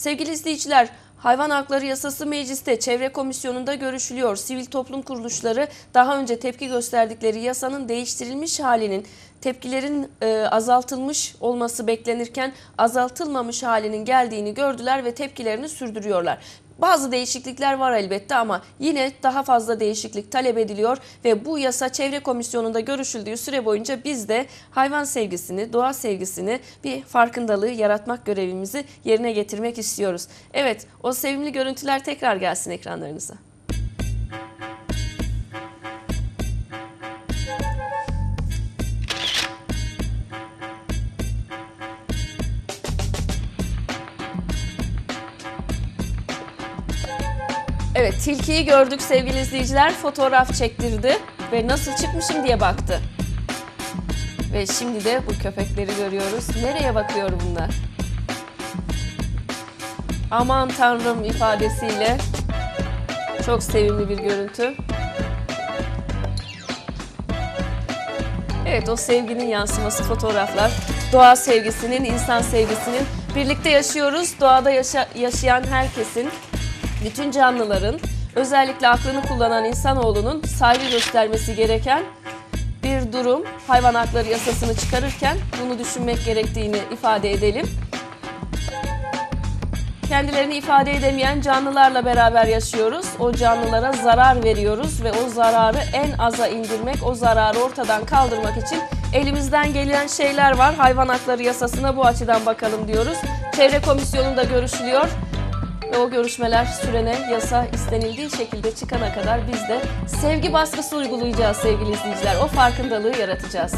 Sevgili izleyiciler, Hayvan Hakları Yasası Meclis'te Çevre Komisyonu'nda görüşülüyor. Sivil toplum kuruluşları daha önce tepki gösterdikleri yasanın değiştirilmiş halinin tepkilerin e, azaltılmış olması beklenirken azaltılmamış halinin geldiğini gördüler ve tepkilerini sürdürüyorlar. Bazı değişiklikler var elbette ama yine daha fazla değişiklik talep ediliyor ve bu yasa Çevre Komisyonu'nda görüşüldüğü süre boyunca biz de hayvan sevgisini, doğa sevgisini bir farkındalığı yaratmak görevimizi yerine getirmek istiyoruz. Evet, o sevimli görüntüler tekrar gelsin ekranlarınıza. Evet, tilkiyi gördük sevgili izleyiciler. Fotoğraf çektirdi ve nasıl çıkmışım diye baktı. Ve şimdi de bu köpekleri görüyoruz. Nereye bakıyor bunlar? Aman tanrım ifadesiyle çok sevimli bir görüntü. Evet o sevginin yansıması fotoğraflar. Doğa sevgisinin, insan sevgisinin birlikte yaşıyoruz. Doğada yaşa- yaşayan herkesin, bütün canlıların, özellikle aklını kullanan insanoğlunun saygı göstermesi gereken bir durum. Hayvan hakları yasasını çıkarırken bunu düşünmek gerektiğini ifade edelim. Kendilerini ifade edemeyen canlılarla beraber yaşıyoruz. O canlılara zarar veriyoruz ve o zararı en aza indirmek, o zararı ortadan kaldırmak için elimizden gelen şeyler var. Hayvan hakları yasasına bu açıdan bakalım diyoruz. Çevre komisyonunda görüşülüyor ve o görüşmeler sürene yasa istenildiği şekilde çıkana kadar biz de sevgi baskısı uygulayacağız sevgili izleyiciler. O farkındalığı yaratacağız.